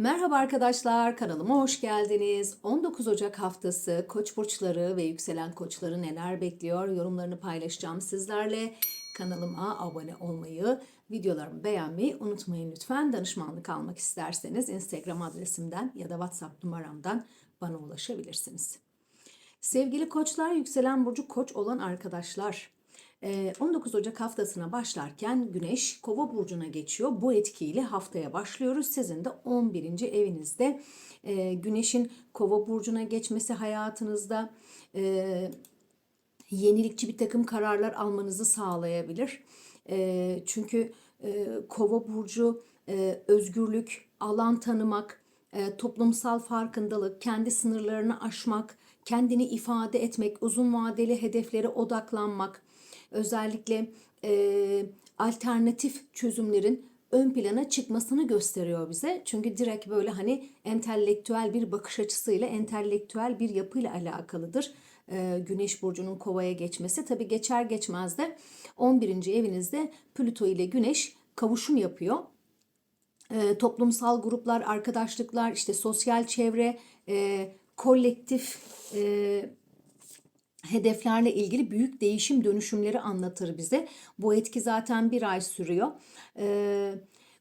Merhaba arkadaşlar, kanalıma hoş geldiniz. 19 Ocak haftası Koç burçları ve yükselen koçları neler bekliyor? Yorumlarını paylaşacağım sizlerle. Kanalıma abone olmayı, videolarımı beğenmeyi unutmayın lütfen. Danışmanlık almak isterseniz Instagram adresimden ya da WhatsApp numaramdan bana ulaşabilirsiniz. Sevgili koçlar, yükselen burcu koç olan arkadaşlar. Ee, 19 Ocak haftasına başlarken Güneş Kova burcuna geçiyor. Bu etkiyle haftaya başlıyoruz. Sizin de 11. evinizde e, Güneş'in Kova burcuna geçmesi hayatınızda e, yenilikçi bir takım kararlar almanızı sağlayabilir. E, çünkü Kova burcu özgürlük, alan tanımak, toplumsal farkındalık, kendi sınırlarını aşmak, kendini ifade etmek, uzun vadeli hedeflere odaklanmak, özellikle e, alternatif çözümlerin ön plana çıkmasını gösteriyor bize. Çünkü direkt böyle hani entelektüel bir bakış açısıyla, entelektüel bir yapıyla alakalıdır. Güneş burcunun kovaya geçmesi. Tabi geçer geçmez de 11. evinizde Plüto ile Güneş kavuşum yapıyor. E, toplumsal gruplar, arkadaşlıklar, işte sosyal çevre, e, kolektif e, hedeflerle ilgili büyük değişim dönüşümleri anlatır bize. Bu etki zaten bir ay sürüyor. Ee,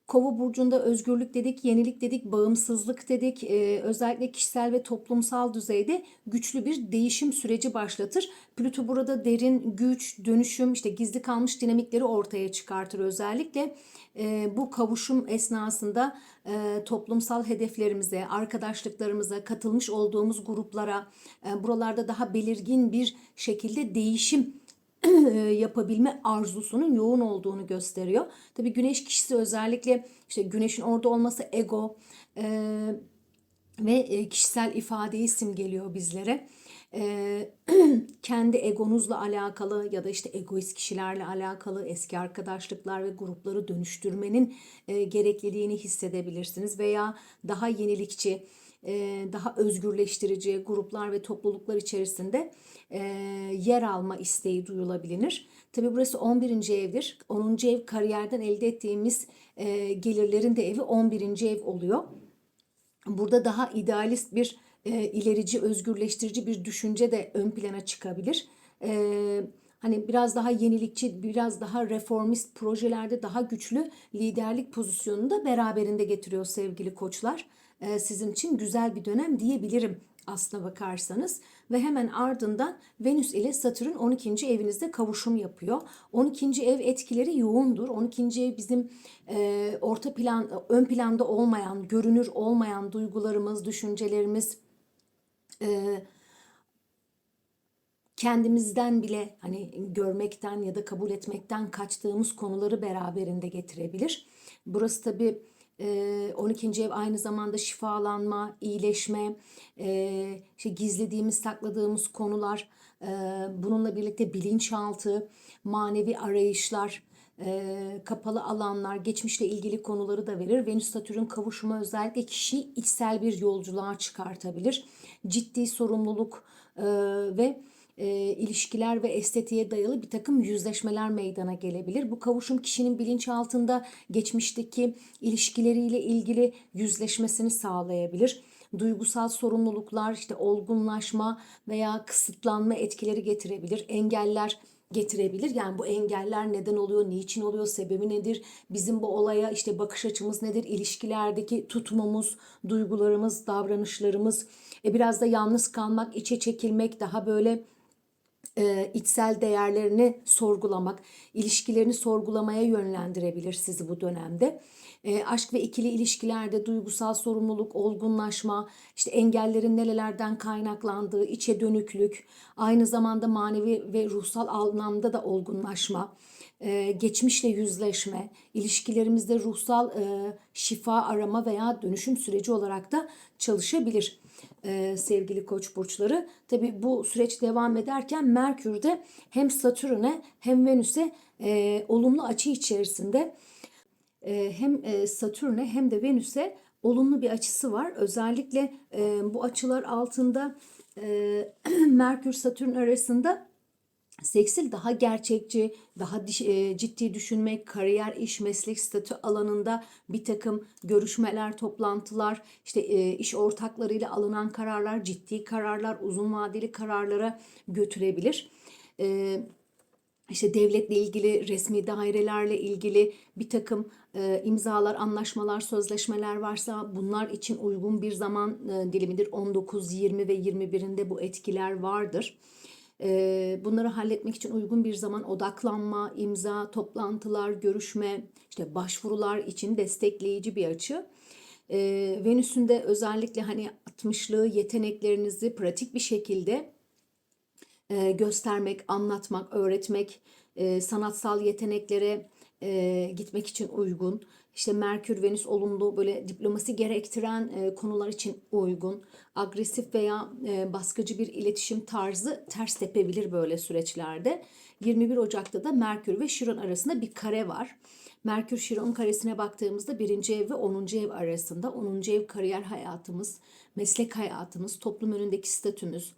Kova burcunda özgürlük dedik, yenilik dedik, bağımsızlık dedik. Ee, özellikle kişisel ve toplumsal düzeyde güçlü bir değişim süreci başlatır. Plüto burada derin güç, dönüşüm, işte gizli kalmış dinamikleri ortaya çıkartır özellikle. E, bu kavuşum esnasında e, toplumsal hedeflerimize, arkadaşlıklarımıza, katılmış olduğumuz gruplara, e, buralarda daha belirgin bir şekilde değişim yapabilme arzusunun yoğun olduğunu gösteriyor. Tabii güneş kişisi özellikle işte güneşin orada olması ego e, ve kişisel ifadeyi simgeliyor bizlere. E, kendi egonuzla alakalı ya da işte egoist kişilerle alakalı eski arkadaşlıklar ve grupları dönüştürmenin e, gerekliliğini hissedebilirsiniz veya daha yenilikçi, daha özgürleştirici gruplar ve topluluklar içerisinde yer alma isteği duyulabilir. Tabi burası 11. evdir. 10. ev kariyerden elde ettiğimiz gelirlerin de evi 11. ev oluyor. Burada daha idealist bir e, ilerici, özgürleştirici bir düşünce de ön plana çıkabilir. E, hani biraz daha yenilikçi, biraz daha reformist projelerde daha güçlü liderlik pozisyonunu da beraberinde getiriyor sevgili koçlar. E, sizin için güzel bir dönem diyebilirim aslına bakarsanız ve hemen ardından Venüs ile Satürn 12. evinizde kavuşum yapıyor. 12. ev etkileri yoğundur. 12. ev bizim e, orta plan ön planda olmayan, görünür olmayan duygularımız, düşüncelerimiz, e, kendimizden bile hani görmekten ya da kabul etmekten kaçtığımız konuları beraberinde getirebilir. Burası tabi 12. ev aynı zamanda şifalanma, iyileşme, işte gizlediğimiz, sakladığımız konular, bununla birlikte bilinçaltı, manevi arayışlar, kapalı alanlar, geçmişle ilgili konuları da verir. Venüs-Satürn kavuşumu özellikle kişiyi içsel bir yolculuğa çıkartabilir. Ciddi sorumluluk ve e, ilişkiler ve estetiğe dayalı bir takım yüzleşmeler meydana gelebilir. Bu kavuşum kişinin bilinçaltında geçmişteki ilişkileriyle ilgili yüzleşmesini sağlayabilir. Duygusal sorumluluklar, işte olgunlaşma veya kısıtlanma etkileri getirebilir. Engeller getirebilir. Yani bu engeller neden oluyor, niçin oluyor, sebebi nedir? Bizim bu olaya işte bakış açımız nedir? İlişkilerdeki tutumumuz, duygularımız, davranışlarımız. E biraz da yalnız kalmak, içe çekilmek, daha böyle e, içsel değerlerini sorgulamak, ilişkilerini sorgulamaya yönlendirebilir sizi bu dönemde. E, aşk ve ikili ilişkilerde duygusal sorumluluk, olgunlaşma, işte engellerin nerelerden kaynaklandığı, içe dönüklük, aynı zamanda manevi ve ruhsal anlamda da olgunlaşma, e, geçmişle yüzleşme, ilişkilerimizde ruhsal e, şifa arama veya dönüşüm süreci olarak da çalışabilir e, sevgili koç burçları. Tabi bu süreç devam ederken Merkür'de hem Satürn'e hem Venüs'e e, olumlu açı içerisinde e, hem e, Satürn'e hem de Venüs'e olumlu bir açısı var. Özellikle e, bu açılar altında e, Merkür Satürn arasında Seksil daha gerçekçi, daha e, ciddi düşünmek, kariyer, iş, meslek statü alanında bir takım görüşmeler, toplantılar, işte e, iş ortaklarıyla alınan kararlar, ciddi kararlar, uzun vadeli kararlara götürebilir. E, işte devletle ilgili, resmi dairelerle ilgili bir takım imzalar, anlaşmalar, sözleşmeler varsa bunlar için uygun bir zaman dilimidir. 19, 20 ve 21'inde bu etkiler vardır. E, bunları halletmek için uygun bir zaman odaklanma, imza, toplantılar, görüşme, işte başvurular için destekleyici bir açı. E, Venüs'ün de özellikle hani 60'lı yeteneklerinizi pratik bir şekilde e, göstermek, anlatmak, öğretmek, e, sanatsal yeteneklere e, gitmek için uygun. İşte Merkür, Venüs olumlu böyle diplomasi gerektiren e, konular için uygun. Agresif veya e, baskıcı bir iletişim tarzı ters tepebilir böyle süreçlerde. 21 Ocak'ta da Merkür ve Şiron arasında bir kare var. Merkür Şiron karesine baktığımızda birinci ev ve 10. ev arasında 10. ev kariyer hayatımız, meslek hayatımız, toplum önündeki statümüz,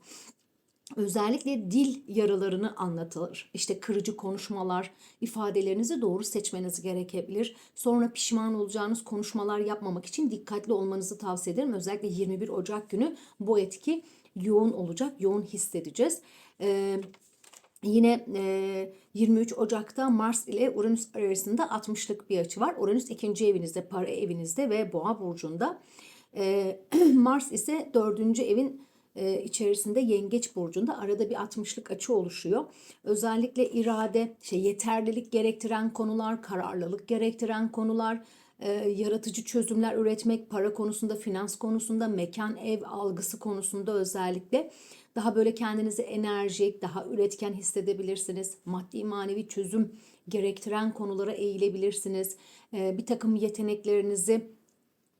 Özellikle dil yaralarını anlatılır. İşte kırıcı konuşmalar, ifadelerinizi doğru seçmeniz gerekebilir. Sonra pişman olacağınız konuşmalar yapmamak için dikkatli olmanızı tavsiye ederim. Özellikle 21 Ocak günü bu etki yoğun olacak, yoğun hissedeceğiz. Ee, Yine e, 23 Ocak'ta Mars ile Uranüs arasında 60'lık bir açı var. Uranüs ikinci evinizde, para evinizde ve Boğa burcunda. E, Mars ise dördüncü evin e, içerisinde Yengeç burcunda arada bir 60'lık açı oluşuyor. Özellikle irade, şey yeterlilik gerektiren konular, kararlılık gerektiren konular, e, yaratıcı çözümler üretmek, para konusunda, finans konusunda, mekan, ev algısı konusunda özellikle daha böyle kendinizi enerjik, daha üretken hissedebilirsiniz. Maddi manevi çözüm gerektiren konulara eğilebilirsiniz. E, bir takım yeteneklerinizi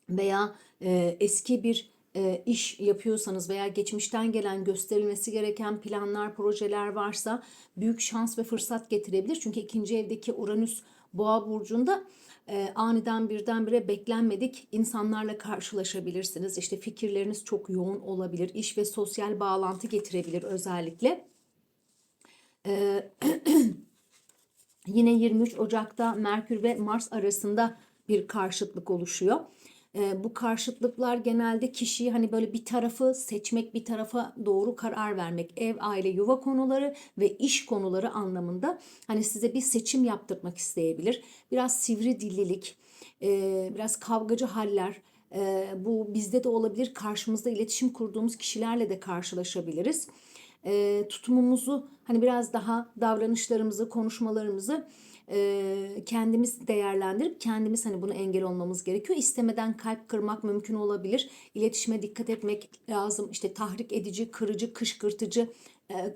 veya eski bir e, iş yapıyorsanız veya geçmişten gelen gösterilmesi gereken planlar, projeler varsa büyük şans ve fırsat getirebilir. Çünkü ikinci evdeki Uranüs Boğa burcunda e, aniden birdenbire beklenmedik insanlarla karşılaşabilirsiniz. İşte fikirleriniz çok yoğun olabilir. İş ve sosyal bağlantı getirebilir özellikle. E, yine 23 Ocak'ta Merkür ve Mars arasında bir karşıtlık oluşuyor. E, bu karşıtlıklar genelde kişiyi hani böyle bir tarafı seçmek, bir tarafa doğru karar vermek, ev, aile, yuva konuları ve iş konuları anlamında hani size bir seçim yaptırmak isteyebilir. Biraz sivri dillilik, e, biraz kavgacı haller, e, bu bizde de olabilir. Karşımızda iletişim kurduğumuz kişilerle de karşılaşabiliriz. E, tutumumuzu hani biraz daha davranışlarımızı, konuşmalarımızı kendimiz değerlendirip kendimiz hani bunu engel olmamız gerekiyor. İstemeden kalp kırmak mümkün olabilir. İletişime dikkat etmek lazım. İşte tahrik edici, kırıcı, kışkırtıcı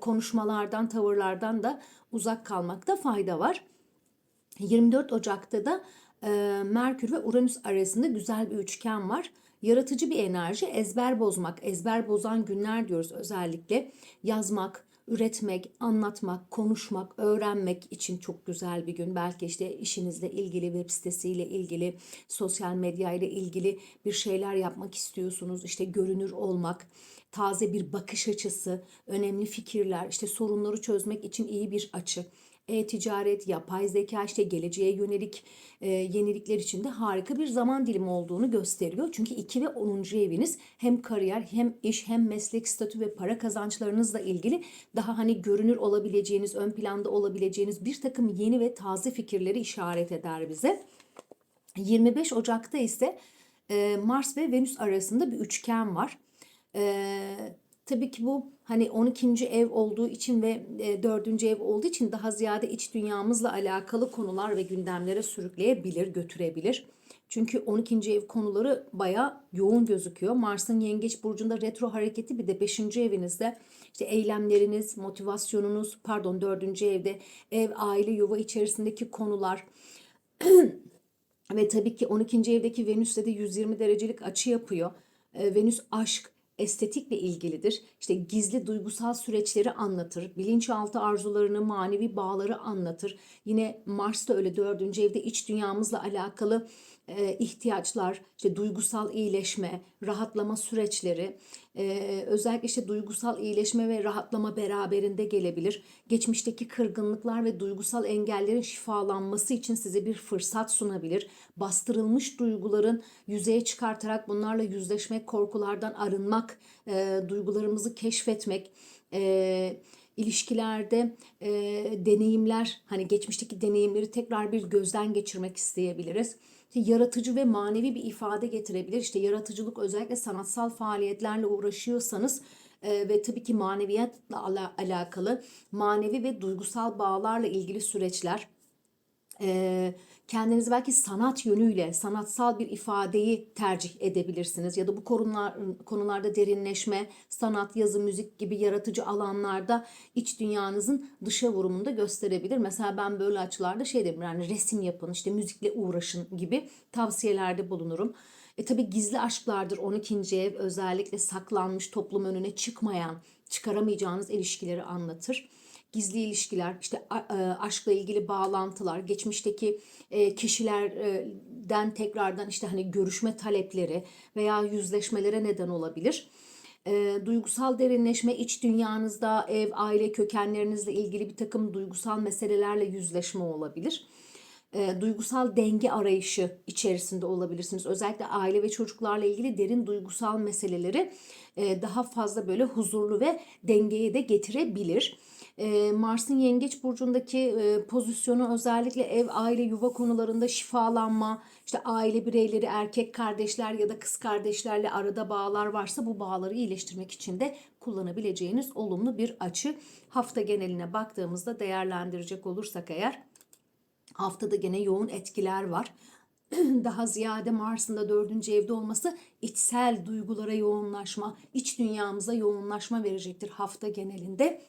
konuşmalardan, tavırlardan da uzak kalmakta fayda var. 24 Ocak'ta da Merkür ve Uranüs arasında güzel bir üçgen var. Yaratıcı bir enerji, ezber bozmak, ezber bozan günler diyoruz özellikle. Yazmak, üretmek, anlatmak, konuşmak, öğrenmek için çok güzel bir gün. Belki işte işinizle ilgili, web sitesiyle ilgili, sosyal medya ile ilgili bir şeyler yapmak istiyorsunuz. İşte görünür olmak, taze bir bakış açısı, önemli fikirler, işte sorunları çözmek için iyi bir açı e-ticaret, yapay zeka işte geleceğe yönelik e, yenilikler için de harika bir zaman dilimi olduğunu gösteriyor. Çünkü 2 ve 10. eviniz hem kariyer hem iş hem meslek statü ve para kazançlarınızla ilgili daha hani görünür olabileceğiniz, ön planda olabileceğiniz bir takım yeni ve taze fikirleri işaret eder bize. 25 Ocak'ta ise e, Mars ve Venüs arasında bir üçgen var. Eee Tabii ki bu hani 12. ev olduğu için ve 4. ev olduğu için daha ziyade iç dünyamızla alakalı konular ve gündemlere sürükleyebilir, götürebilir. Çünkü 12. ev konuları baya yoğun gözüküyor. Mars'ın Yengeç burcunda retro hareketi bir de 5. evinizde işte eylemleriniz, motivasyonunuz, pardon 4. evde ev, aile, yuva içerisindeki konular ve tabii ki 12. evdeki Venüs'te de 120 derecelik açı yapıyor. Venüs aşk, estetikle ilgilidir. İşte gizli duygusal süreçleri anlatır. Bilinçaltı arzularını, manevi bağları anlatır. Yine Mars da öyle dördüncü evde iç dünyamızla alakalı e, ihtiyaçlar, işte duygusal iyileşme, rahatlama süreçleri, e, özellikle işte duygusal iyileşme ve rahatlama beraberinde gelebilir. Geçmişteki kırgınlıklar ve duygusal engellerin şifalanması için size bir fırsat sunabilir. Bastırılmış duyguların yüzeye çıkartarak bunlarla yüzleşmek, korkulardan arınmak, e, duygularımızı keşfetmek, e, ilişkilerde deneyimler, hani geçmişteki deneyimleri tekrar bir gözden geçirmek isteyebiliriz. Yaratıcı ve manevi bir ifade getirebilir. İşte yaratıcılık özellikle sanatsal faaliyetlerle uğraşıyorsanız e, ve tabii ki maneviyatla ala- alakalı manevi ve duygusal bağlarla ilgili süreçler e, kendinizi belki sanat yönüyle sanatsal bir ifadeyi tercih edebilirsiniz ya da bu konular, konularda derinleşme, sanat, yazı, müzik gibi yaratıcı alanlarda iç dünyanızın dışa vurumunu da gösterebilir. Mesela ben böyle açılarda şey derim yani resim yapın, işte müzikle uğraşın gibi tavsiyelerde bulunurum. E tabi gizli aşklardır 12. ev özellikle saklanmış toplum önüne çıkmayan, çıkaramayacağınız ilişkileri anlatır gizli ilişkiler, işte e, aşkla ilgili bağlantılar, geçmişteki e, kişilerden tekrardan işte hani görüşme talepleri veya yüzleşmelere neden olabilir. E, duygusal derinleşme iç dünyanızda ev, aile kökenlerinizle ilgili bir takım duygusal meselelerle yüzleşme olabilir duygusal denge arayışı içerisinde olabilirsiniz. Özellikle aile ve çocuklarla ilgili derin duygusal meseleleri daha fazla böyle huzurlu ve dengeyi de getirebilir. E, Mars'ın Yengeç burcundaki e, pozisyonu özellikle ev, aile, yuva konularında şifalanma, işte aile bireyleri, erkek kardeşler ya da kız kardeşlerle arada bağlar varsa bu bağları iyileştirmek için de kullanabileceğiniz olumlu bir açı. Hafta geneline baktığımızda değerlendirecek olursak eğer Haftada gene yoğun etkiler var. Daha ziyade Mars'ın da dördüncü evde olması içsel duygulara yoğunlaşma, iç dünyamıza yoğunlaşma verecektir hafta genelinde.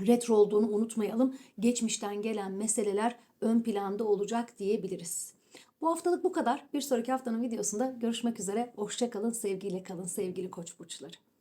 Retro olduğunu unutmayalım. Geçmişten gelen meseleler ön planda olacak diyebiliriz. Bu haftalık bu kadar. Bir sonraki haftanın videosunda görüşmek üzere. Hoşça kalın, sevgiyle kalın sevgili koç burçları.